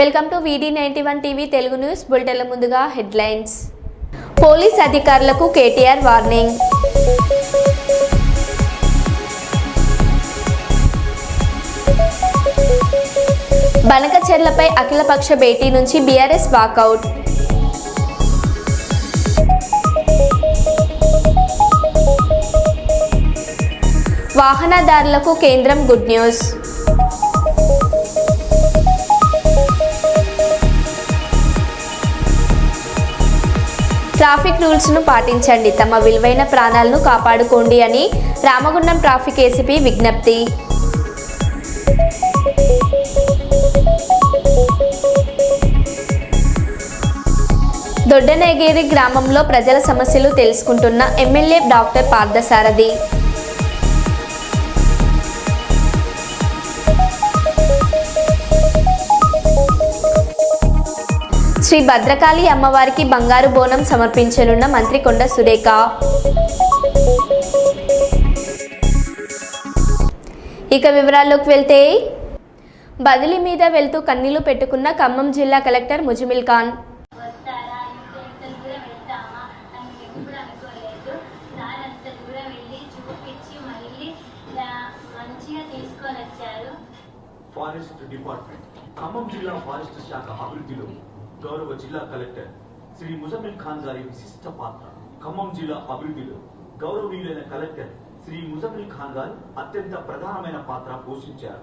Welcome to VD ninety one TV Telugu news బులెటిన్ల ముందుగా headlines. Police అధికారులకు KTR warning. బనకచెర్లపై అఖిలపక్ష భేటీ నుంచి బీఆర్ఎస్ వాకౌట్. వాహనదారులకు కేంద్రం గుడ్ న్యూస్. ట్రాఫిక్ రూల్స్ను పాటించండి. తమ విలువైన ప్రాణాలను కాపాడుకోండి అని రామగుండం ట్రాఫిక్ ఏసీపీ విజ్ఞప్తి. దొడ్డనేగేరి గ్రామంలో ప్రజల సమస్యలు తెలుసుకుంటున్న ఎమ్మెల్యే డాక్టర్ పార్థసారథి. శ్రీ భద్రకాళి అమ్మవారికి బంగారు బోనం సమర్పించనున్న మంత్రి కొండ సురేఖ. ఇక వివరాల్లోకి వెళ్తే బదిలీ మీద వెళ్తూ కన్నీళ్ళు పెట్టుకున్న ఖమ్మం జిల్లా collector Muzammil Khan. Forest department Khammam జిల్లా ఫారెస్ట్ శాఖ అభివృద్ధిలో గౌరవ జిల్లా కలెక్టర్ శ్రీ ముజమిల్ ఖాన్ గారి విశిష్ట పాత్ర ఖమ్మం జిల్లా అభివృద్ధిలో గౌరవనీయులైన కలెక్టర్ శ్రీ ముజమిల్ ఖాన్ గారు అత్యంత ప్రధానమైన పాత్ర పోషించారు.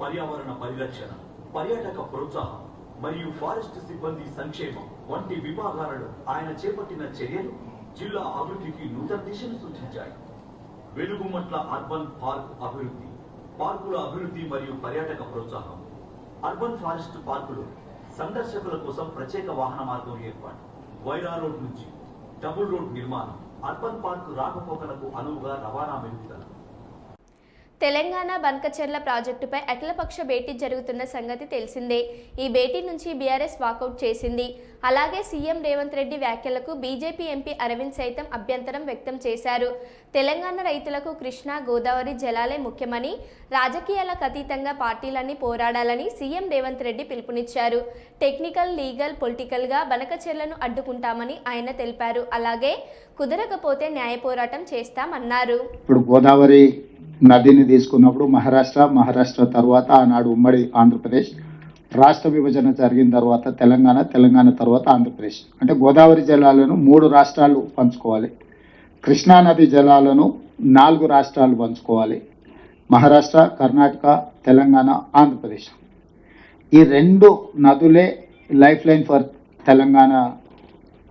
పర్యావరణ పరిరక్షణ పర్యాటక ప్రోత్సాహం మరియు ఫారెస్ట్ సిబ్బంది సంక్షేమం వంటి విభాగాలలో ఆయన చేపట్టిన చర్యలు జిల్లా అభివృద్ధికి నూతన దిశను సూచించాయి. వెలుగుమట్ల అర్బన్ పార్క్ అభివృద్ధి పార్కుల అభివృద్ధి మరియు పర్యాటక ప్రోత్సాహం. అర్బన్ ఫారెస్ట్ పార్కులు సందర్శకుల కోసం ప్రత్యేక వాహన మార్గం ఏర్పాటు. వైరా రోడ్ నుంచి డబుల్ రోడ్ నిర్మాణం అర్బన్ పార్క్ రాకపోకలకు అనువుగా రవాణా మెరుగుదల. తెలంగాణ బన్కచెర్ల ప్రాజెక్టుపై అఖిలపక్ష భేటీ జరుగుతున్న సంగతి తెలిసిందే. ఈ భేటీ నుంచి బీఆర్ఎస్ వాకౌట్ చేసింది. అలాగే సీఎం రేవంత్ రెడ్డి వ్యాఖ్యలకు బీజేపీ ఎంపీ అరవింద్ సైతం అభ్యంతరం వ్యక్తం చేశారు. తెలంగాణ రైతులకు కృష్ణా గోదావరి జలాలే ముఖ్యమని రాజకీయాలకు అతీతంగా పార్టీలన్నీ పోరాడాలని సీఎం రేవంత్ రెడ్డి పిలుపునిచ్చారు. టెక్నికల్ లీగల్ పొలిటికల్గా బనకచెర్లను అడ్డుకుంటామని ఆయన తెలిపారు. అలాగే కుదరకపోతే న్యాయ పోరాటం చేస్తామన్నారు. ఇప్పుడు గోదావరి నదిని తీసుకున్నప్పుడు మహారాష్ట్ర మహారాష్ట్ర తర్వాత ఆనాడు ఉమ్మడి ఆంధ్రప్రదేశ్. రాష్ట్ర విభజన జరిగిన తర్వాత తెలంగాణ తెలంగాణ తర్వాత ఆంధ్రప్రదేశ్. అంటే గోదావరి జలాలను మూడు రాష్ట్రాలు పంచుకోవాలి. కృష్ణా నది జలాలను నాలుగు రాష్ట్రాలు పంచుకోవాలి. మహారాష్ట్ర కర్ణాటక తెలంగాణ ఆంధ్రప్రదేశ్. ఈ రెండు నదులే life line for Telangana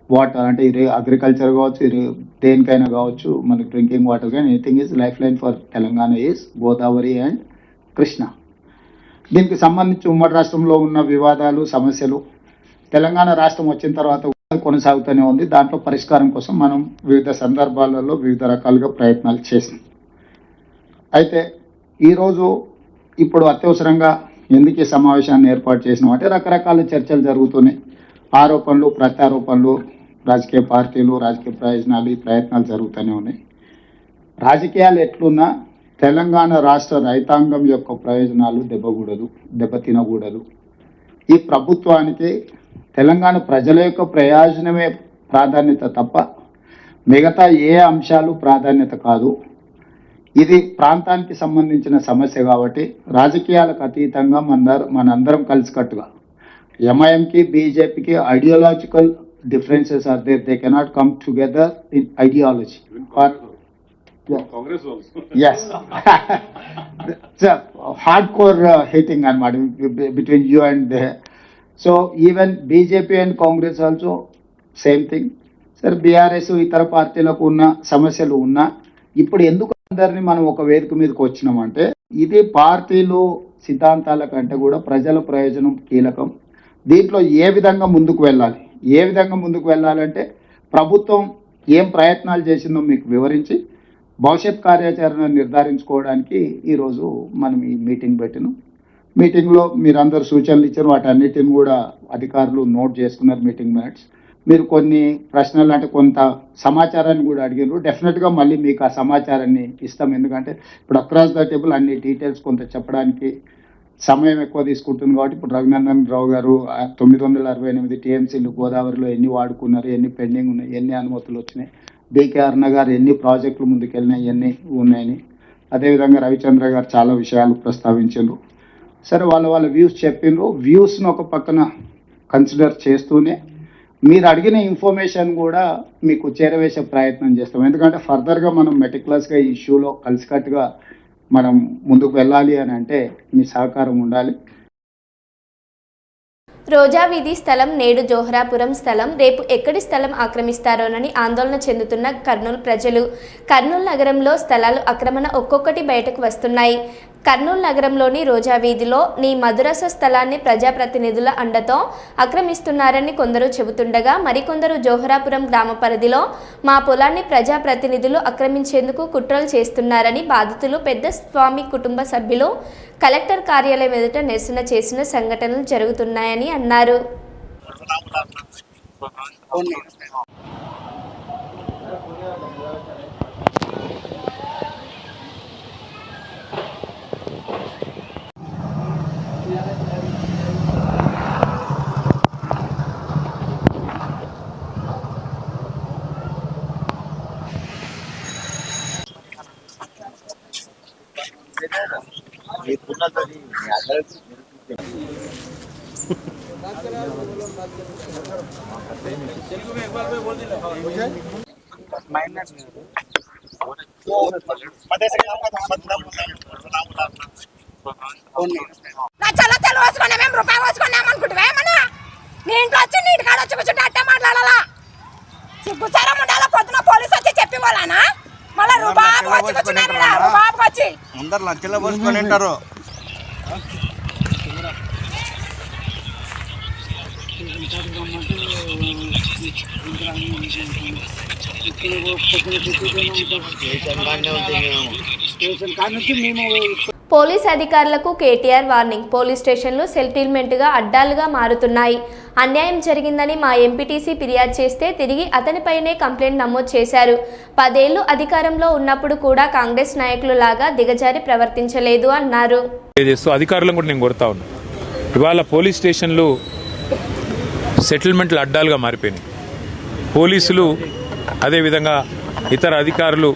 water అంటే ఇది అగ్రికల్చర్ కావచ్చు ఇరే దేనికైనా కావచ్చు మనకి డ్రింకింగ్ వాటర్ కానీ anything is life line for Telangana is Godavari and Krishna. దీనికి సంబంధించి ఉమ్మడి రాష్ట్రంలో ఉన్న వివాదాలు సమస్యలు తెలంగాణ రాష్ట్రం వచ్చిన తర్వాత కొనసాగుతూనే ఉంది. దాంట్లో పరిష్కారం కోసం మనం వివిధ సందర్భాలలో వివిధ రకాలుగా ప్రయత్నాలు చేసాం అయితే ఈరోజు ఇప్పుడు అత్యవసరంగా ఎందుకు ఈ సమావేశాన్ని ఏర్పాటు చేసినాం అంటే రకరకాల చర్చలు జరుగుతున్నాయి. ఆరోపణలు ప్రత్యారోపణలు రాజకీయ పార్టీలు రాజకీయ ప్రయోజనాలు ఈ ప్రయత్నాలు జరుగుతూనే ఉన్నాయి. రాజకీయాలు ఎట్లున్నా తెలంగాణ రాష్ట్ర రైతాంగం యొక్క ప్రయోజనాలు దెబ్బకూడదు దెబ్బతినకూడదు ఈ ప్రభుత్వానికి తెలంగాణ ప్రజల యొక్క ప్రయోజనమే ప్రాధాన్యత తప్ప మిగతా ఏ అంశాలు ప్రాధాన్యత కాదు. ఇది ప్రాంతానికి సంబంధించిన సమస్య కాబట్టి రాజకీయాలకు అతీతంగా మనందరం మనందరం కలిసికట్టుగా ఎంఐఎంకి బీజేపీకి ideological differences are there they cannot come together in ideology Congress also. yes. It's a hardcore uh, hating అనమాట between you and uh, so even bjp and congress also same thing. సరే బీఆర్ఎస్ ఇతర పార్టీలకు ఉన్న సమస్యలు ఉన్నా ఇప్పుడు ఎందుకు అందరినీ మనం ఒక వేదిక మీదకి వచ్చినామంటే ఇది పార్టీలు సిద్ధాంతాల కంటే కూడా ప్రజల ప్రయోజనం కీలకం. దీంట్లో ఏ విధంగా ముందుకు వెళ్ళాలి? ఏ విధంగా ముందుకు వెళ్ళాలంటే ప్రభుత్వం ఏం ప్రయత్నాలు చేసిందో మీకు వివరించి భవిష్యత్ కార్యాచరణ నిర్ధారించుకోవడానికి ఈరోజు మనం ఈ మీటింగ్ పెట్టినాం. మీటింగ్లో మీరందరూ సూచనలు ఇచ్చారు. వాటన్నిటిని కూడా అధికారులు నోట్ చేసుకున్నారు మీటింగ్ మినిట్స్. మీరు కొన్ని ప్రశ్నలు అంటే కొంత సమాచారాన్ని కూడా అడిగారు డెఫినెట్గా మళ్ళీ మీకు ఆ సమాచారాన్ని ఇస్తాం. ఎందుకంటే ఇప్పుడు అక్రాస్ ద టేబుల్ అన్ని డీటెయిల్స్ కొంత చెప్పడానికి సమయం ఎక్కువ తీసుకుంటుంది కాబట్టి ఇప్పుడు రఘునందన్ రావు గారు తొమ్మిది వందల అరవై ఎనిమిది టీఎంసీలు గోదావరిలో ఎన్ని వాడుకున్నారు ఎన్ని పెండింగ్ ఉన్నాయి ఎన్ని అనుమతులు వచ్చినాయి బీకే అరుణ గారు ఎన్ని ప్రాజెక్టులు ముందుకెళ్ళినాయి ఎన్ని ఉన్నాయని. అదేవిధంగా రవిచంద్ర గారు చాలా విషయాలు ప్రస్తావించారు సరే వాళ్ళ వాళ్ళ వ్యూస్ చెప్పిండ్రు వ్యూస్ను ఒక పక్కన కన్సిడర్ చేస్తూనే మీరు అడిగిన ఇన్ఫర్మేషన్ కూడా మీకు చేరవేసే ప్రయత్నం చేస్తాం. ఎందుకంటే ఫర్దర్గా మనం మెటిక్యులస్గా ఈ ఇష్యూలో కలిసికట్టుగా మనం ముందుకు వెళ్ళాలి అని అంటే మీ సహకారం ఉండాలి. రోజా వీధి స్థలం నేడు జోహరాపురం స్థలం. రేపు ఎక్కడి స్థలం ఆక్రమిస్తారోనని ఆందోళన చెందుతున్న కర్నూలు ప్రజలు. కర్నూలు నగరంలో స్థలాలు ఆక్రమణ ఒక్కొక్కటి బయటకు వస్తున్నాయి. కర్నూలు నగరంలోని రోజా వీధిలో నీ మధురస స్థలాన్ని ప్రజాప్రతినిధుల అండతో ఆక్రమిస్తున్నారని కొందరు చెబుతుండగా మరికొందరు జోహరాపురం గ్రామ పరిధిలో మా పొలాన్ని ప్రజాప్రతినిధులు ఆక్రమించేందుకు కుట్రలు చేస్తున్నారని బాధితులు పెద్ద స్వామి కుటుంబ సభ్యులు కలెక్టర్ కార్యాలయం ఎదుట నిరసన చేసిన సంఘటనలు జరుగుతున్నాయని అన్నారు లచ్చలు లచ్చలు పోసుకున్నా మేము రూపాయి పోసుకున్నాం అనుకుంటే ఏమన్నా? నీ ఇంట్లో వచ్చి నీ ఇంటికాడ వచ్చి కూర్చుంటే అట్టే మాట్లాడాలా? సిగ్గుచారం ఉండాలా? పొద్దున పోలీసు వచ్చి చెప్పి వాళ్ళనా మళ్ళీ రూబాబు వచ్చి అందరు పోసుకొని ఉంటారు. పోలీస్ అధికారులకు కేటీఆర్ వార్నింగ్. పోలీస్ స్టేషన్లు సెటిల్మెంట్గా అడ్డాలుగా మారుతున్నాయి. అన్యాయం జరిగిందని మా ఎంపీటీసీ ఫిర్యాదు చేస్తే తిరిగి అతనిపైనే కంప్లైంట్ నమోదు చేశారు. పదేళ్ళు అధికారంలో ఉన్నప్పుడు కూడా కాంగ్రెస్ నాయకులు లాగా దిగజారి ప్రవర్తించలేదు అన్నారు. అధికారులను కూడా నేను కోరుతా ఉన్నా. ఇవాళ పోలీస్ స్టేషన్లు సెటిల్మెంట్లు అడ్డాలుగా మారిపోయినాయి. పోలీసులు అదేవిధంగా ఇతర అధికారులు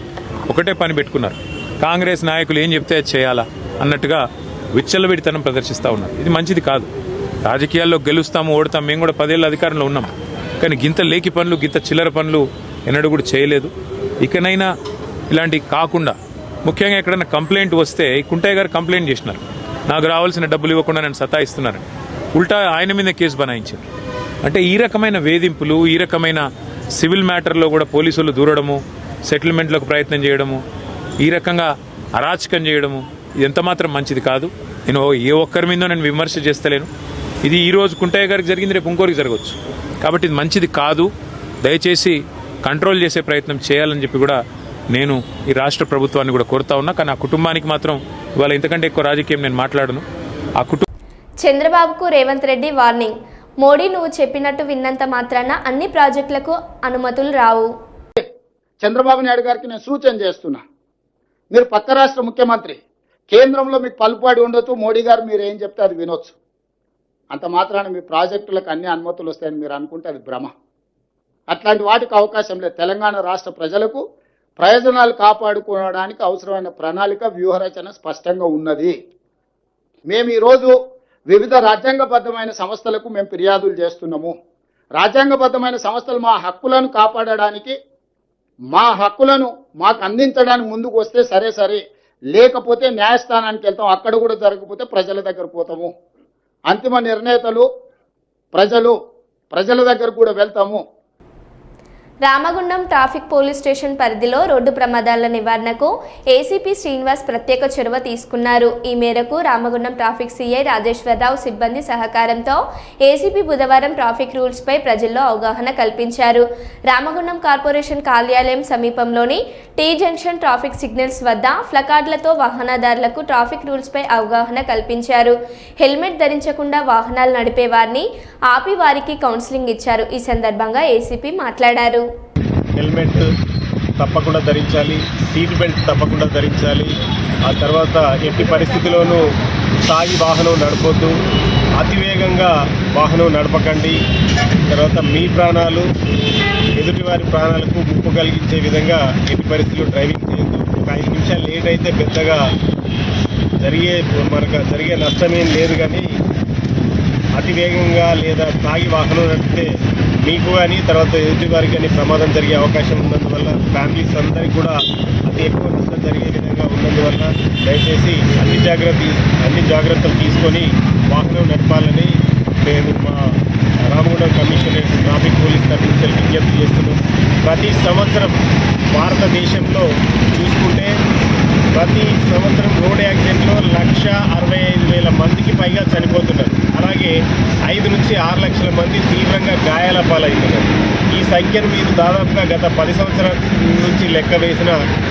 ఒకటే పని పెట్టుకున్నారు. కాంగ్రెస్ నాయకులు ఏం చెప్తే అది చేయాలా అన్నట్టుగా విచ్చలవిడితనం ప్రదర్శిస్తూ ఉన్నారు. ఇది మంచిది కాదు. రాజకీయాల్లో గెలుస్తాము ఓడతాం మేము కూడా పదేళ్ళ అధికారంలో ఉన్నాం. కానీ గింత లేకి పనులు గింత చిల్లర పనులు ఎన్నడూ కూడా చేయలేదు. ఇకనైనా ఇలాంటివి కాకుండా ముఖ్యంగా ఎక్కడైనా కంప్లైంట్ వస్తే కుంటయ్య గారు కంప్లైంట్ చేసినారు. నాకు రావాల్సిన డబ్బులు ఇవ్వకుండా నన్ను సతాయిస్తున్నారని. ఉల్టా ఆయన మీద కేసు బనాయించారు. అంటే ఈ రకమైన వేధింపులు ఈ రకమైన సివిల్ మ్యాటర్లో కూడా పోలీసులు దూరడము సెటిల్మెంట్లకు ప్రయత్నం చేయడము ఈ రకంగా అరాచకం చేయడము ఇది ఎంత మాత్రం మంచిది కాదు. నేను ఏ ఒక్కరి మీద నేను విమర్శ చేస్తలేను. ఇది ఈ రోజు కుంటయ్య గారికి జరిగింది రేపు ఇంకోరికి జరగవచ్చు కాబట్టి ఇది మంచిది కాదు. దయచేసి కంట్రోల్ చేసే ప్రయత్నం చేయాలని చెప్పి కూడా నేను ఈ రాష్ట్ర ప్రభుత్వాన్ని కూడా కోరుతా ఉన్నా. కానీ ఆ కుటుంబానికి మాత్రం ఇవాళ ఇంతకంటే ఎక్కువ రాజకీయం నేను మాట్లాడను. ఆ కుటుంబం చంద్రబాబుకు రేవంత్ రెడ్డి వార్నింగ్. మోడీ నువ్వు చెప్పినట్టు విన్నంత మాత్రాన అన్ని ప్రాజెక్టులకు అనుమతులు రావు. చంద్రబాబు నాయుడు గారికి నేను సూచన చేస్తున్నా. మీరు పక్క రాష్ట్ర ముఖ్యమంత్రి కేంద్రంలో మీకు పలుపాడి ఉండొచ్చు మోడీ గారు మీరు ఏం చెప్తే అది వినొచ్చు. అంత మాత్రాన మీ ప్రాజెక్టులకు అన్ని అనుమతులు వస్తాయని మీరు అనుకుంటే అది భ్రమ. అట్లాంటి వాటికి అవకాశం లేదు. తెలంగాణ రాష్ట్ర ప్రజలకు ప్రయోజనాలు కాపాడుకోవడానికి అవసరమైన ప్రణాళిక వ్యూహరచన స్పష్టంగా ఉన్నది. మేము ఈరోజు వివిధ రాజ్యాంగబద్ధమైన సంస్థలకు మేము ఫిర్యాదులు చేస్తున్నాము. రాజ్యాంగబద్ధమైన సంస్థలు మా హక్కులను కాపాడడానికి మా హక్కులను మాకు అందించడానికి ముందుకు వస్తే సరే సరే. లేకపోతే న్యాయస్థానానికి వెళ్తాం అక్కడ కూడా జరగకపోతే ప్రజల దగ్గర పోతాము. అంతిమ నిర్ణేతలు ప్రజలు ప్రజల దగ్గర కూడా వెళ్తాము. రామగుండం ట్రాఫిక్ పోలీస్ స్టేషన్ పరిధిలో రోడ్డు ప్రమాదాల నివారణకు ఏసీపీ శ్రీనివాస్ ప్రత్యేక చొరవ తీసుకున్నారు. ఈ మేరకు రామగుండం ట్రాఫిక్ సీఐ రాజేశ్వరరావు సిబ్బంది సహకారంతో ఏసీపీ బుధవారం ట్రాఫిక్ రూల్స్పై ప్రజల్లో అవగాహన కల్పించారు. రామగుండం కార్పొరేషన్ కార్యాలయం సమీపంలోని టీ జంక్షన్ ట్రాఫిక్ సిగ్నల్స్ వద్ద ఫ్లకార్డులతో వాహనదారులకు ట్రాఫిక్ రూల్స్పై అవగాహన కల్పించారు. హెల్మెట్ ధరించకుండా వాహనాలు నడిపే వారిని ఆపి వారికి కౌన్సిలింగ్ ఇచ్చారు. ఈ సందర్భంగా ఏసీపీ మాట్లాడారు. హెల్మెట్ తప్పకుండా ధరించాలి సీట్ బెల్ట్ తప్పకుండా ధరించాలి. ఆ తర్వాత ఎట్టి పరిస్థితిలోనూ సాగి వాహనం నడపొద్దు. అతివేగంగా వాహనం నడపకండి. తర్వాత మీ ప్రాణాలు ఎదుటివారి ప్రాణాలకు ముప్పు కలిగించే విధంగా ఎట్టి పరిస్థితుల్లో డ్రైవింగ్ చేయొద్దు. ఒక ఐదు నిమిషాలు లేట్ అయితే పెద్దగా జరిగే మనకు జరిగే నష్టమేం లేదు కానీ అతివేగంగా లేదా తాగి వాహనం నడిపితే మీకు కానీ తర్వాత ఎదుటి వారికి కానీ ప్రమాదం జరిగే అవకాశం ఉన్నందువల్ల ఫ్యామిలీస్ అందరికీ కూడా అతి ఎక్కువ నష్టం జరిగే విధంగా ఉన్నందువల్ల దయచేసి అన్ని జాగ్రత్త అన్ని జాగ్రత్తలు తీసుకొని వాహనం నడపాలని మేము మా రామగుండం కమిషనరేట్ ట్రాఫిక్ పోలీస్ తరఫు నుంచి విజ్ఞప్తి చేస్తున్నాం. ప్రతి సంవత్సరం భారతదేశంలో చూసుకుంటే ప్రతి సంవత్సరం రోడ్ యాక్సిడెంట్లో లక్ష అరవై ఐదు వేల మందికి పైగా చనిపోతున్నారు. అలాగే ఐదు నుంచి ఆరు లక్షల మంది తీవ్రంగా గాయాల పాలవుతున్నారు ఈ సంఖ్యను మీరు దాదాపుగా గత పది సంవత్సరాల నుంచి లెక్క వేసిన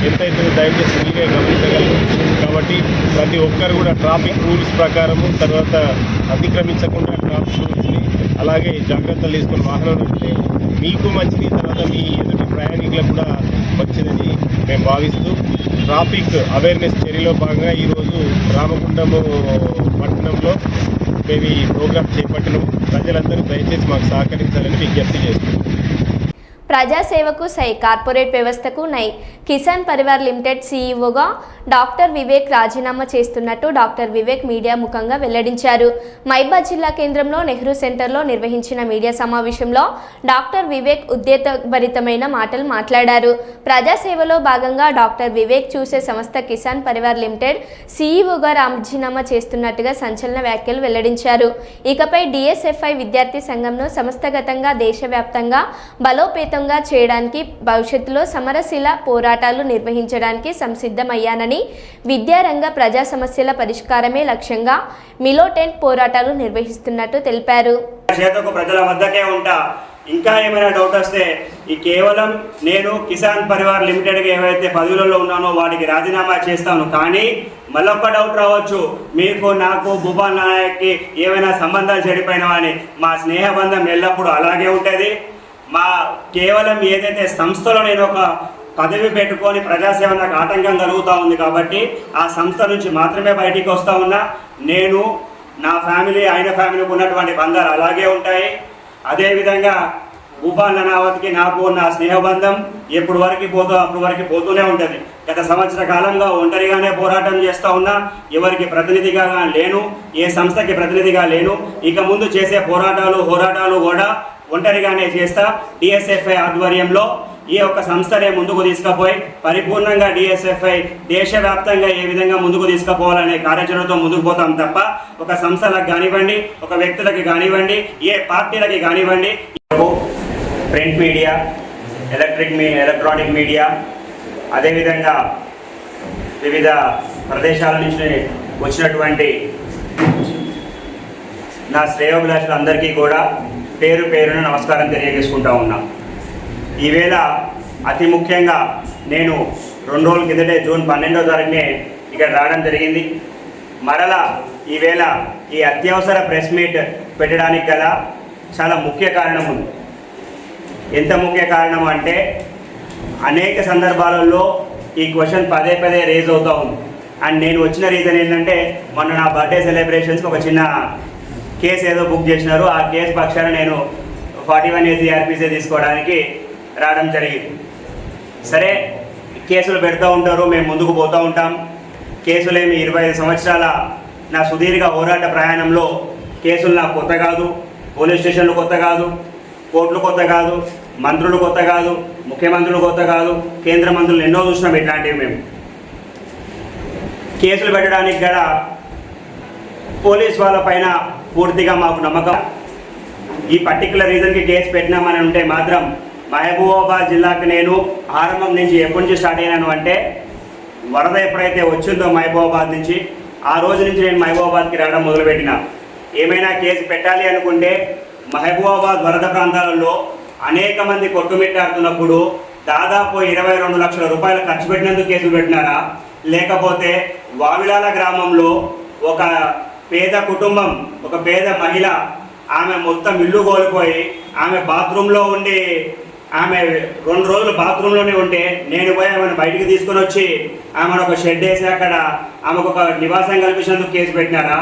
ఎంతైతే దయచేసి మీరే గమనించగలరు. కాబట్టి ప్రతి ఒక్కరు కూడా ట్రాఫిక్ రూల్స్ ప్రకారము తర్వాత అతిక్రమించకుండా ట్రాఫిక్ రూల్స్ని అలాగే జాగ్రత్తలు తీసుకుని వాహనం మీకు మంచిది తర్వాత మీ ఎదుటి ప్రయాణికులకు కూడా మంచిదని మేము భావిస్తూ ట్రాఫిక్ అవేర్నెస్ చర్యలో భాగంగా ఈరోజు రామగుండము పట్టణంలో మేము ఈ ప్రోగ్రాం చేపట్టడం ప్రజలందరూ దయచేసి మాకు సహకరించాలని విజ్ఞప్తి చేస్తున్నాం. ప్రజాసేవకు సై కార్పొరేట్ వ్యవస్థకు నై. కిసాన్ పరివార్ లిమిటెడ్ సీఈఓగా డాక్టర్ వివేక్ రాజీనామా చేస్తున్నట్టు డాక్టర్ వివేక్ మీడియా ముఖంగా వెల్లడించారు. మైబాద్ జిల్లా కేంద్రంలో నెహ్రూ సెంటర్లో నిర్వహించిన మీడియా సమావేశంలో డాక్టర్ వివేక్ ఉద్దేతభరితమైన మాటలు మాట్లాడారు. ప్రజాసేవలో భాగంగా డాక్టర్ వివేక్ చూసే సంస్థ కిసాన్ పరివార్ లిమిటెడ్ సీఈఓగా రాజీనామా చేస్తున్నట్టుగా సంచలన వ్యాఖ్యలు వెల్లడించారు. ఇకపై డిఎస్ఎఫ్ఐ విద్యార్థి సంఘంను సంస్థగతంగా దేశవ్యాప్తంగా బలోపేతంగా చేయడానికి భవిష్యత్తులో సమరశీల పోరాటాలు నిర్వహించడానికి సంసిద్ధమయ్యానని విద్యారంగ ప్రజా సమస్యల పరిష్కారమే లక్ష్యంగా మిలోటెంట్ పోరాటాలు నిర్వహిస్తున్నట్టు తెలిపారు. ప్రజల వద్దకే ఉంటా. ఇంకా ఏమైనా డౌట్ వస్తే ఈ కేవలం నేను కిసాన్ పరివార్ లిమిటెడ్గా ఏవైతే పదవులలో ఉన్నానో వాటికి రాజీనామా చేస్తాను. కానీ మళ్ళొక్క డౌట్ రావచ్చు. మీకు నాకు భూపాల్ నాయక్కి ఏమైనా సంబంధాలు చెడిపోయినావని మా స్నేహబంధం ఎల్లప్పుడూ అలాగే ఉంటుంది. మా కేవలం ఏదైతే సంస్థలో నేను ఒక పదవి పెట్టుకొని ప్రజాసేవ నాకు ఆటంకం కలుగుతూ ఉంది కాబట్టి ఆ సంస్థ నుంచి మాత్రమే బయటికి వస్తూ ఉన్నా. నేను నా ఫ్యామిలీ ఆయన ఫ్యామిలీకి ఉన్నటువంటి బంధాలు అలాగే ఉంటాయి. అదేవిధంగా భూపాల్ ననావత్కి నాకు ఉన్న స్నేహబంధం ఎప్పుడు వరకు పోతూ అప్పుడు వరకు పోతూనే ఉంటుంది. గత సంవత్సర కాలంగా ఒంటరిగానే పోరాటం చేస్తూ ఉన్నా. ఎవరికి ప్రతినిధిగా లేను ఏ సంస్థకి ప్రతినిధిగా లేను. ఇక ముందు చేసే పోరాటాలు పోరాటాలు కూడా ఒంటరిగానే చేస్తా. డిఎస్ఎఫ్ఐ ఆధ్వర్యంలో ఈ యొక్క సంస్థనే ముందుకు తీసుకుపోయి పరిపూర్ణంగా డిఎస్ఎఫ్ఐ దేశవ్యాప్తంగా ఏ విధంగా ముందుకు తీసుకుపోవాలనే కార్యాచరణతో ముందుకు పోతాం తప్ప ఒక సంస్థలకు కానివ్వండి ఒక వ్యక్తులకు కానివ్వండి ఏ పార్టీలకి కానివ్వండి ప్రింట్ మీడియా ఎలక్ట్రిక్ మీ ఎలక్ట్రానిక్ మీడియా అదేవిధంగా వివిధ ప్రదేశాల నుంచి వచ్చినటువంటి నా శ్రేయోభిలాషులందరికీ కూడా పేరు పేరున నమస్కారం తెలియజేసుకుంటా ఉన్నా. ఈవేళ అతి ముఖ్యంగా నేను రెండు రోజుల కిందటే జూన్ పన్నెండో తారీఖునే ఇక్కడ రావడం జరిగింది. మరలా ఈవేళ ఈ అత్యవసర ప్రెస్ మీట్ పెట్టడానికి గల చాలా ముఖ్య కారణం ఉంది. ఎంత ముఖ్య కారణం అంటే అనేక సందర్భాలలో ఈ క్వశ్చన్ పదే పదే రేజ్ అవుతూ ఉంది. అండ్ నేను వచ్చిన రీజన్ ఏంటంటే మొన్న నా బర్త్డే సెలబ్రేషన్స్కి ఒక చిన్న కేసు ఏదో బుక్ చేసినారు. ఆ కేసు పక్షాన నేను ఫార్టీ వన్ ఏసీ ఆర్పీసీ తీసుకోవడానికి రావడం జరిగింది. సరే కేసులు పెడతా ఉంటారు మేము ముందుకు పోతూ ఉంటాం. కేసులేమి ఇరవై ఐదు సంవత్సరాల నా సుదీర్ఘ పోరాట ప్రయాణంలో కేసులు నాకు కొత్త కాదు. పోలీస్ స్టేషన్లు కొత్త కాదు. కోర్టులు కొత్త కాదు. మంత్రులు కొత్త కాదు. ముఖ్యమంత్రులు కొత్త కాదు. కేంద్ర మంత్రులు ఎన్నో చూసినాం ఇట్లాంటివి మేము. కేసులు పెట్టడానికి గల పోలీస్ వాళ్ళ పైన పూర్తిగా మాకు నమ్మకం. ఈ పర్టికులర్ రీజన్కి కేసు పెట్టినామని ఉంటే మాత్రం మహబూబాబాద్ జిల్లాకు నేను ఆరంభం నుంచి ఎప్పటి నుంచి స్టార్ట్ అయినాను అంటే వరద ఎప్పుడైతే వచ్చిందో మహబూబాబాద్ నుంచి ఆ రోజు నుంచి నేను మహబూబాబాద్కి రావడం మొదలుపెట్టిన. ఏమైనా కేసు పెట్టాలి అనుకుంటే మహబూబాబాద్ వరద ప్రాంతాలలో అనేక మంది కొట్టుమిట్టాడుతున్నప్పుడు దాదాపు ఇరవై రెండు లక్షల రూపాయలు ఖర్చు పెట్టినందుకు కేసులు పెట్టినారా? లేకపోతే వావిలాల గ్రామంలో ఒక పేద కుటుంబం ఒక పేద మహిళ ఆమె మొత్తం ఇల్లు కోల్పోయి ఆమె బాత్రూంలో ఉండి ఆమె రెండు రోజులు బాత్రూంలోనే ఉంటే నేను పోయి ఆమెను బయటికి తీసుకొని వచ్చి ఆమెను ఒక షెడ్ వేసి అక్కడ ఆమెకు ఒక నివాసం కల్పించినందుకు కేసు పెట్టినారా?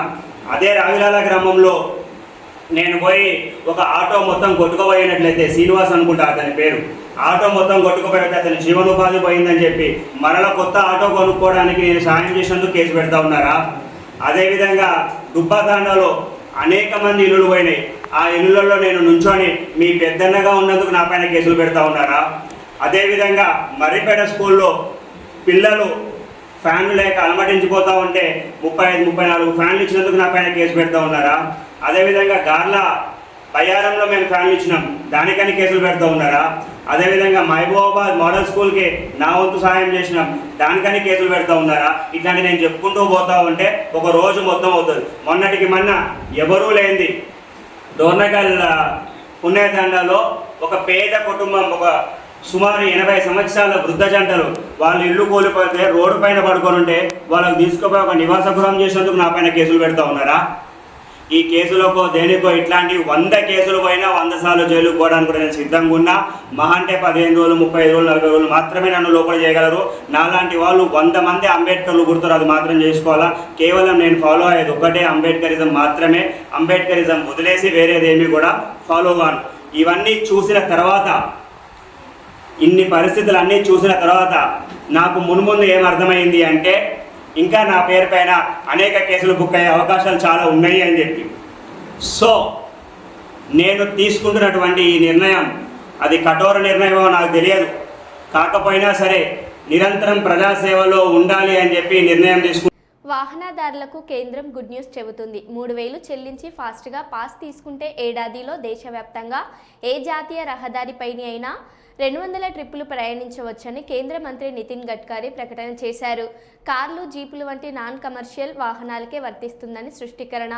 అదే రావిలాల గ్రామంలో నేను పోయి ఒక ఆటో మొత్తం కొట్టుకుపోయినట్లయితే శ్రీనివాస్ అనుకుంటా అతని పేరు. ఆటో మొత్తం కొట్టుకుపోయితే అతని జీవనోపాధి పోయిందని చెప్పి మరల కొత్త ఆటో కొనుక్కోవడానికి నేను సాయం చేసినందుకు కేసు పెడతా ఉన్నారా? అదేవిధంగా దుబ్బాతాండలో అనేక మంది ఇల్లులు పోయినాయి. ఆ ఇల్లులలో నేను నుంచొని మీ పెద్దన్నగా ఉన్నందుకు నా పైన కేసులు పెడతా ఉన్నారా? అదేవిధంగా మర్రిపేట స్కూల్లో పిల్లలు ఫ్యాన్లు లేక అలమటించిపోతూ ఉంటే ముప్పై ఐదు ముప్పై నాలుగు ఫ్యాన్లు ఇచ్చినందుకు నా పైన కేసు పెడతా ఉన్నారా? అదేవిధంగా గార్ల బయ్యారంలో మేము ఫ్యాన్లు ఇచ్చినాం. దానికని కేసులు పెడుతూ ఉన్నారా? అదేవిధంగా మహబూబాబాద్ మోడల్ స్కూల్కి నా వంతు సహాయం చేసినాం దానికని కేసులు పెడతా ఉన్నారా? ఇట్లాంటి నేను చెప్పుకుంటూ పోతా ఉంటే ఒక రోజు మొత్తం అవుతుంది. మొన్నటికి మొన్న ఎవరూ లేనిది. డోర్నకల్ పుణ్యదండలో ఒక పేద కుటుంబం ఒక సుమారు ఎనభై సంవత్సరాల వృద్ధ జంటలు వాళ్ళు ఇల్లు కోల్పోతే రోడ్డు పైన పడుకొని ఉంటే వాళ్ళకి తీసుకుపోయి ఒక నివాస గృహం చేసినందుకు నా పైన కేసులు పెడతా ఉన్నారా? ఈ కేసులకో దేనికో ఇట్లాంటి వంద కేసులు పోయినా వంద సార్లు జైలుకు పోవడానికి కూడా నేను సిద్ధంగా ఉన్నా. మహా అంటే పదిహేను రోజులు ముప్పై ఐదు రోజులు నలభై రోజులు మాత్రమే నన్ను లోపల చేయగలరు. నాలాంటి వాళ్ళు వంద మంది అంబేద్కర్లు గుర్తురు అది మాత్రం చేసుకోవాలా? కేవలం నేను ఫాలో అయ్యేది ఒక్కటే అంబేద్కరిజం మాత్రమే. అంబేద్కరిజం వదిలేసి వేరేదేమీ కూడా ఫాలో కాను. ఇవన్నీ చూసిన తర్వాత ఇన్ని పరిస్థితులు అన్నీ చూసిన తర్వాత నాకు మున్ముందు ఏం అర్థమైంది అంటే ఇంకా నా పేరు పైన అనేక కేసులు బుక్ అయ్యే అవకాశాలు చాలా ఉన్నాయి అని చెప్పి. సో నేను తీసుకుంటున్నటువంటి ఈ నిర్ణయం అది కఠోర నిర్ణయమో నాకు తెలియదు. కాకపోయినా సరే నిరంతరం ప్రజాసేవలో ఉండాలి అని చెప్పి నిర్ణయం తీసుకు వాహనదారులకు కేంద్రం గుడ్ న్యూస్ చెబుతుంది. మూడు వేలు చెల్లించి ఫాస్ట్గా పాస్ తీసుకుంటే ఏడాదిలో దేశవ్యాప్తంగా ఏ జాతీయ రహదారిపైన అయినా రెండు వందల ట్రిప్పులు ప్రయాణించవచ్చని కేంద్ర మంత్రి నితిన్ గడ్కరీ ప్రకటన చేశారు కార్లు జీపులు వంటి నాన్ కమర్షియల్ వాహనాలకే వర్తిస్తుందని సృష్టికరణ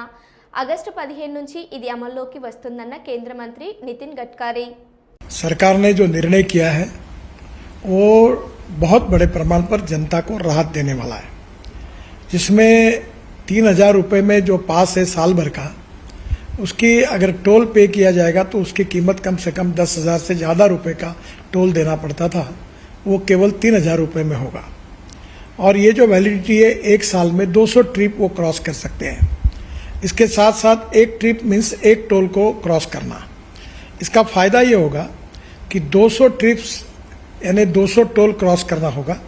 ఆగస్టు పదిహేను నుంచి ఇది అమల్లోకి వస్తుందన్న కేంద్ర మంత్రి నితిన్ గడ్కరీ सरकार ने जो निर्णय किया है वो बहुत बड़े प्रमाण पर जनता को राहत देने वाला है जिसमें तीन हजार रुपये में जो पास है साल भर का उसकी अगर टोल पे किया जाएगा तो उसकी कीमत कम से कम दस हज़ार से ज़्यादा रुपए का टोल देना पड़ता था। वो केवल तीन हज़ार रुपये में होगा। और ये जो वैलिडिटी है, एक साल में 200 ट्रिप वो क्रॉस कर सकते हैं। इसके साथ साथ एक ट्रिप मीन्स एक टोल को क्रॉस करना। इसका फ़ायदा ये होगा कि 200 ट्रिप्स यानी 200 टोल क्रॉस करना होगा,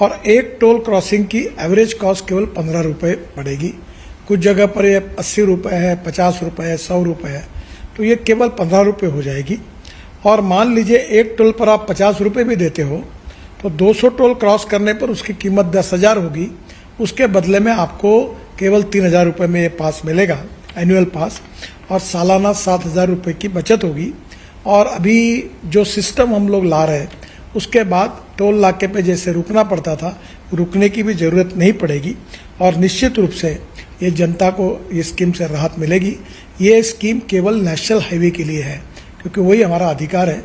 और एक टोल क्रॉसिंग की एवरेज कॉस्ट केवल पंद्रह रुपये पड़ेगी। कुछ जगह पर ये अस्सी रुपए है, पचास रुपए है, सौ रुपए है तो ये केवल पंद्रह रुपए हो जाएगी। और मान लीजिए एक टोल पर आप पचास रुपए भी देते हो तो 200 टोल क्रॉस करने पर उसकी कीमत दस हज़ार होगी। उसके बदले में आपको केवल तीन हज़ार रुपये में ये पास मिलेगा एनुअल पास, और सालाना सात हज़ार रुपये की बचत होगी। और अभी जो सिस्टम हम लोग ला रहे हैं, उसके बाद टोल नाके पे जैसे रुकना पड़ता था, रुकने की भी ज़रूरत नहीं पड़ेगी। और निश्चित रूप से ये जनता को ये स्कीम से राहत मिलेगी। ये स्कीम केवल नेशनल हाईवे के लिए है, क्योंकि वही हमारा अधिकार है।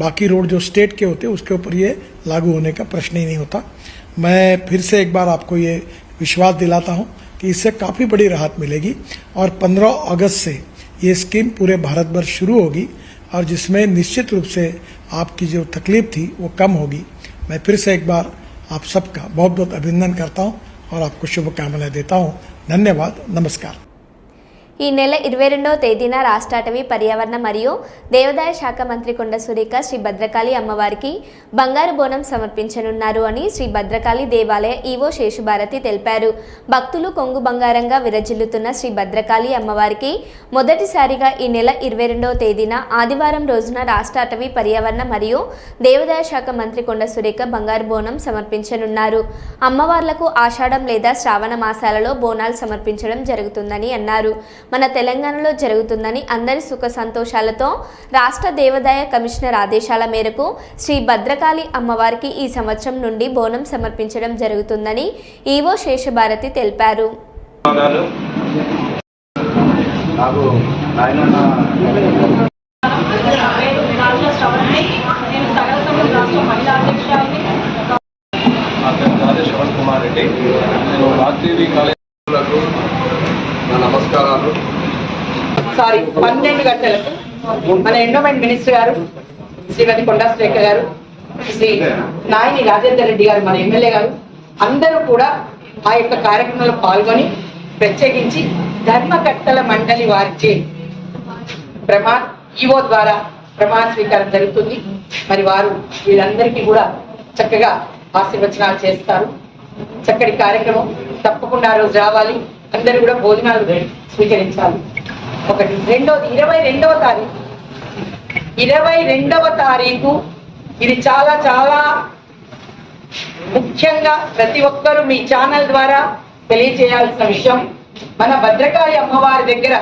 बाकी रोड जो स्टेट के होते हैं, उसके ऊपर ये लागू होने का प्रश्न ही नहीं होता। मैं फिर से एक बार आपको ये विश्वास दिलाता हूँ कि इससे काफ़ी बड़ी राहत मिलेगी, और 15 अगस्त से ये स्कीम पूरे भारत भर शुरू होगी, और जिसमें निश्चित रूप से आपकी जो तकलीफ़ थी, वो कम होगी। मैं फिर से एक बार आप सबका बहुत बहुत अभिनंदन करता हूँ, और आपको शुभकामनाएँ देता हूँ। धन्यवाद नमस्कार. ఈ నెల ఇరవై రెండవ తేదీన రాష్ట్ర అటవీ పర్యావరణ మరియు దేవాదాయ శాఖ మంత్రి కొండ సురేఖ శ్రీ భద్రకాళి అమ్మవారికి బంగారు బోనం సమర్పించనున్నారు అని శ్రీ భద్రకాళి దేవాలయ ఈవో శేషుభారతి తెలిపారు. భక్తులు కొంగు బంగారంగా విరజిల్లుతున్న శ్రీ భద్రకాళి అమ్మవారికి మొదటిసారిగా ఈ నెల ఇరవై రెండవ తేదీన ఆదివారం రోజున రాష్ట్ర అటవీ పర్యావరణ మరియు దేవాదాయ శాఖ మంత్రి కొండ సురేఖ బంగారు బోనం సమర్పించనున్నారు. అమ్మవార్లకు ఆషాఢం లేదా శ్రావణ మాసాలలో బోనాలు సమర్పించడం జరుగుతుందని అన్నారు. మన తెలంగాణలో జరుగుతుందని అందరి సుఖ సంతోషాలతో రాష్ట్ర దేవాదాయ కమిషనర్ ఆదేశాల మేరకు శ్రీ భద్రకాళి అమ్మవారికి ఈ సంవత్సరం నుండి బోనం సమర్పించడం జరుగుతుందని ఈవో శేషభారతి తెలిపారు. శ్రవణ్ కుమార్ రెడ్డి. నేను రాత్రి కాలేజీలకు నా నమస్కారాలు సారీ పన్నెండు గంటలకు మన ఎండోమెంట్ మినిస్టర్ గారు శ్రీమతి కొండా సురేఖ గారు శ్రీ నాయని రాజేందర్ రెడ్డి గారు మన ఎమ్మెల్యే గారు అందరూ కూడా ఆ యొక్క కార్యక్రమంలో పాల్గొని ప్రత్యేకించి ధర్మకర్తల మండలి వారిచే ప్రమా ఈవో ద్వారా ప్రమాణ స్వీకారం జరుగుతుంది. మరి వారు వీళ్ళందరికీ కూడా చక్కగా ఆశీర్వచనాలు చేస్తారు. చక్కటి కార్యక్రమం తప్పకుండా రోజు రావాలి. అందరూ కూడా భోజనాలు స్వీకరించాలి. ఒకటి. రెండోది ఇరవై రెండవ తారీఖు. ఇరవై రెండవ తారీఖు ఇది చాలా చాలా ముఖ్యంగా ప్రతి ఒక్కరూ మీ ఛానల్ ద్వారా తెలియజేయాల్సిన విషయం. మన భద్రకాళి అమ్మవారి దగ్గర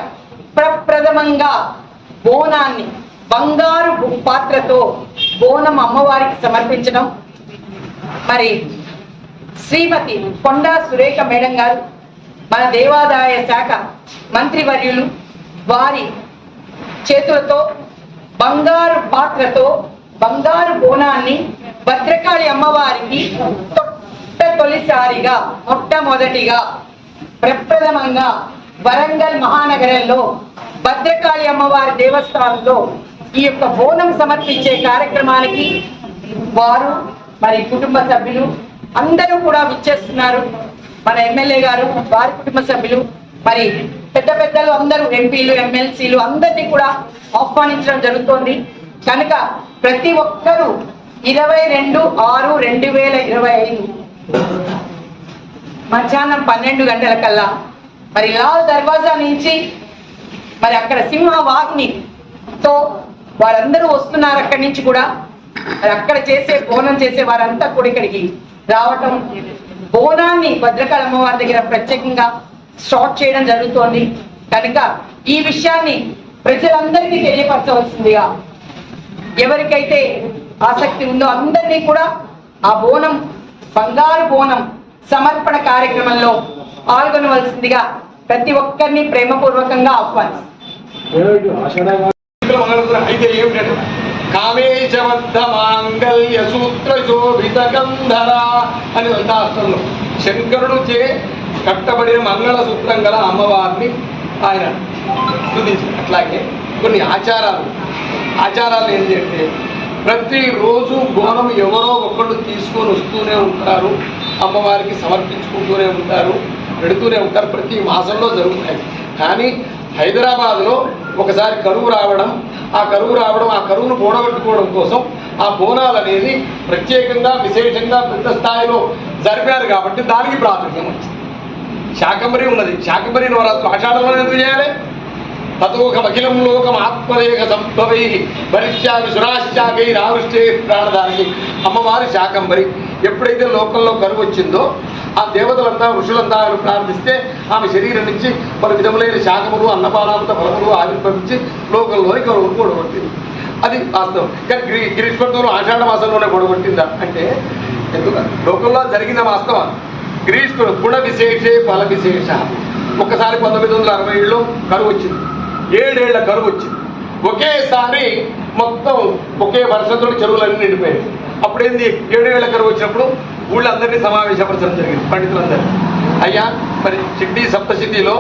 ప్రప్రథమంగా బోనాన్ని బంగారు పాత్రతో బోనం అమ్మవారికి సమర్పించడం. మరి శ్రీమతి కొండా సురేఖ మేడం గారు మన దేవాదాయ శాఖ మంత్రివర్యులు వారి చేతులతో బంగారు పాత్రతో బంగారు బోనాన్ని భద్రకాళి అమ్మవారికి తొట్ట తొలిసారిగా మొట్టమొదటిగా ప్రప్రథమంగా వరంగల్ మహానగరంలో భద్రకాళి అమ్మవారి దేవస్థానంలో ఈ యొక్క బోనం సమర్పించే కార్యక్రమానికి వారు మరి కుటుంబ సభ్యులు అందరూ కూడా విచ్చేస్తున్నారు. మన ఎమ్మెల్యే గారు వారి కుటుంబ సభ్యులు మరి పెద్ద పెద్దలు అందరూ ఎంపీలు ఎమ్మెల్సీలు అందరినీ కూడా ఆహ్వానించడం జరుగుతోంది. కనుక ప్రతి ఒక్కరూ ఇరవై రెండు ఆరు రెండు వేల ఇరవై ఐదు మధ్యాహ్నం పన్నెండు గంటల కల్లా మరి లాల్ దర్వాజా నుంచి మరి అక్కడ సింహ వాహినితో వారందరూ వస్తున్నారు అక్కడి నుంచి కూడా. మరి అక్కడ చేసే బోనం చేసే వారంతా కూడా ఇక్కడికి రావటం బోనాన్ని భద్రకాళి అమ్మవారి దగ్గర ప్రత్యేకంగా స్టార్ట్ చేయడం జరుగుతోంది. కనుక ఈ విషయాన్ని ప్రజలందరికీ తెలియపరచవలసిందిగా ఎవరికైతే ఆసక్తి ఉందో అందరినీ కూడా ఆ బోనం బంగారు బోనం సమర్పణ కార్యక్రమంలో పాల్గొనవలసిందిగా ప్రతి ఒక్కరిని ప్రేమపూర్వకంగా ఆహ్వానిస్తారు కామేశబద్ధ మాంగళ్య సూత్ర శోభిత గంధర అని శాస్త్రంలో శంకరుడు చే కట్టబడిన మంగళ సూత్రం గల అమ్మవారిని ఆయన స్థుతించారు. అట్లాగే కొన్ని ఆచారాలు. ఆచారాలు ఏంటంటే ప్రతిరోజు బోనం ఎవరో ఒకళ్ళు తీసుకొని వస్తూనే ఉంటారు అమ్మవారికి సమర్పించుకుంటూనే ఉంటారు పెడుతూనే ఉంటారు ప్రతి మాసంలో జరుగుతాయి. కానీ హైదరాబాద్లో ఒకసారి కరువు రావడం ఆ కరువు రావడం ఆ కరువును పూడగట్టుకోవడం కోసం ఆ బోనాలు అనేది ప్రత్యేకంగా విశేషంగా పెద్ద స్థాయిలో జరిపారు కాబట్టి దానికి ప్రాధాన్యం వచ్చింది. శాకంబరి ఉన్నది. శాకంబరి నవరాత్రులు ఆషాఢంలో ఎందుకు చేయాలి? తతోకమఖిలం లోకం ఆత్మరేఖ సంభవై భరిష్యామి సురాశ్చాకై రావృష్టే ప్రాణదానికి అమ్మవారి శాకంబరి. ఎప్పుడైతే లోకంలో కరువు వచ్చిందో ఆ దేవతలంతా ఋషులంతా ఆమెను ప్రార్థిస్తే ఆమె శరీరం నుంచి పలు విధములైన శాకములు అన్నపానామృత ఫలములు ఆవిర్భవించి లోకంలోనికి కరువును కూడగొట్టింది. అది వాస్తవం. కానీ గ్రీ గ్రీష్మత్వంలో ఆషాఢ మాసంలోనే కూడగొట్టిందా? అంటే ఎందుకంటే లోకంలో జరిగిన వాస్తవం? గ్రీష్మ గుణ విశేషే ఫల విశేష ఒకసారి పంతొమ్మిది వందల అరవై ఏళ్ళలో కరువు వచ్చింది. ఏడేళ్ళ కరువు వచ్చింది. ఒకేసారి మొత్తం ఒకే వర్షంతో చెరువులన్నీ నిండిపోయాయి. అప్పుడేంది? వేల కరువు వచ్చినప్పుడు ఊళ్ళందరినీ సమావేశపరచడం జరిగింది పండితులందరూ అయ్యా మరి సిద్ధి సప్తసిద్ధిలో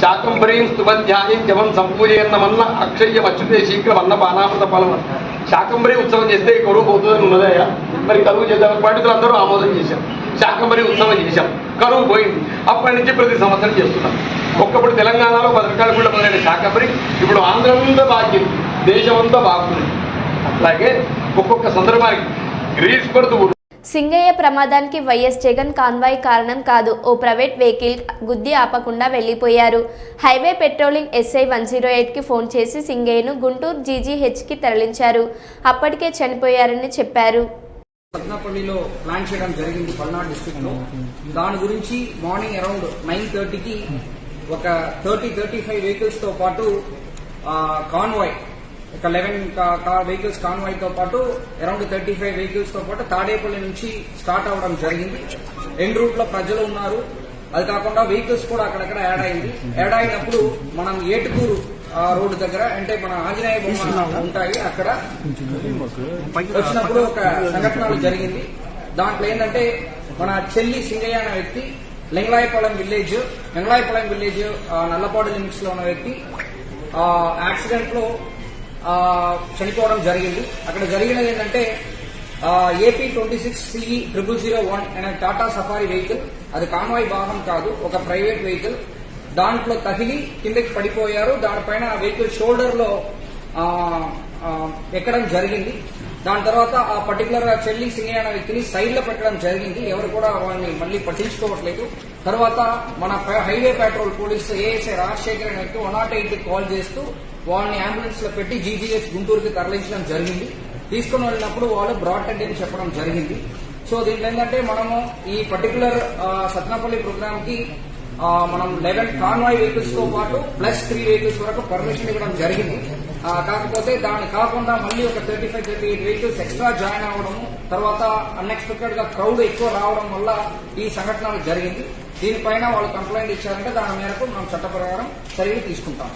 శాకంబరీం స్తుమధ్యాయం జవం సంపూజయన్నమన్న అక్షయ్యం అచ్యుతే శీఘ్రం అన్న బాణామృత ఫలం శాకంబరి ఉత్సవం చేస్తే కరువు పోతుందని ఉన్నదయ్యా మరి కరువు చేద్దాం పండితులందరూ ఆమోదం చేశాం శాకంబరి ఉత్సవం చేశాం. కరువు పోయింది. అప్పటి నుంచి ప్రతి సంవత్సరం చేస్తున్నాం. ఒక్కప్పుడు తెలంగాణలో భద్రకాళి కూడా మొదలైన శాకంబరి ఇప్పుడు ఆంధ్రంతా బాధ్యం. దేశమంతా బాగుంది. అట్లాగే ఒక్కొక్క సందర్భానికి గ్రీష్మ ఋతువు సింగయ్య ప్రమాదానికి వైఎస్ జగన్ కాన్వాయ్ కారణం కాదు. ఓ ప్రైవేట్ వెహికల్ గుద్ది ఆపకుండా వెళ్ళిపోయారు highway patrolling SI one zero ఎయిట్కి ఫోన్ చేసి సింగయ్యను గుంటూరు జీజీహెచ్కి తరలించారు. అప్పటికే చనిపోయారని చెప్పారు. సత్నాపల్లిలో ప్లాన్ చేయడం జరిగింది పల్నాడు డిస్ట్రిక్ట్లో దాని గురించి మార్నింగ్ అరౌండ్ నైన్ థర్టీకి ఒక థర్టీ థర్టీ ఫైవ్ వెహికల్స్తో పాటు కాన్వాయ్ ఒక లెవెన్ వెహికల్స్ కాన్వాయ్తో పాటు అరౌండ్ థర్టీ ఫైవ్ వెహికల్స్తో పాటు తాడేపల్లి నుంచి స్టార్ట్ అవడం జరిగింది. ఎండ్ రూట్లో ప్రజలు ఉన్నారు. అది కాకుండా వెహికల్స్ కూడా అక్కడక్కడ యాడ్ అయింది. యాడ్ అయినప్పుడు మనం ఏటుకూరు ఆ, రోడ్డు దగ్గర అంటే మన ఆంజనేయ బొమ్మ ఉంటాయి అక్కడ. వచ్చినప్పుడు ఒక సంఘటన జరిగింది. దాంట్లో ఏంటంటే మన చెల్లి సింగయ్య అనే వ్యక్తి లింగలాయపాలెం విలేజ్ లింగలాయపాలెం విలేజ్ నల్లపాడు లిమిట్స్లో ఉన్న వ్యక్తి యాక్సిడెంట్లో చనిపోవడం జరిగింది. అక్కడ జరిగినది ఏంటంటే AP twenty six CE triple zero one అనే టాటా సఫారీ వెహికల్. అది కాన్వాయ్ భాగం కాదు ఒక ప్రైవేట్ వెహికల్. దాంట్లో తగిలి కిందకి పడిపోయారు. దానిపైన ఆ వెహికల్ షోల్డర్లో ఎక్కడం జరిగింది. దాని తర్వాత ఆ పర్టికులర్ చెల్లి సింగయ్య అనే వ్యక్తిని సైడ్లో పెట్టడం జరిగింది. ఎవరు కూడా వాళ్ళని మళ్ళీ పట్టించుకోవట్లేదు. తర్వాత మన highway patrol police ASI Rajasekhar అనే వ్యక్తి వన్ నాట్ ఎయిట్ కాల్ చేస్తూ వాళ్ళని అంబులెన్స్లో పెట్టి జీజీఎస్ గుంటూరుకి తరలించడం జరిగింది. తీసుకుని వెళ్ళినప్పుడు వాళ్ళు బ్రాడ్ టెంట్ అని చెప్పడం జరిగింది. సో దీంట్లో ఏంటంటే మనము ఈ పర్టికులర్ సత్నాపల్లి ప్రోగ్రామ్కి మనం లెవెన్ కాన్వాయ్ వెహికల్స్తో పాటు ప్లస్ త్రీ వెహికల్స్ వరకు పర్మిషన్ ఇవ్వడం జరిగింది. కాకపోతే దాన్ని కాకుండా మళ్ళీ ఒక thirty five thirty eight vehicles extra join అవ్వడం తర్వాత అన్ఎక్స్పెక్టెడ్గా క్రౌడ్ ఎక్కువ రావడం వల్ల ఈ సంఘటన జరిగింది. దీనిపైన వాళ్ళు కంప్లైంట్ ఇచ్చారంటే దాని మేరకు మనం చట్ట ప్రకారం చర్యలు తీసుకుంటాం.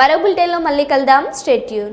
మరో బులెటిన్లో మళ్ళీ కలుద్దాం. State tune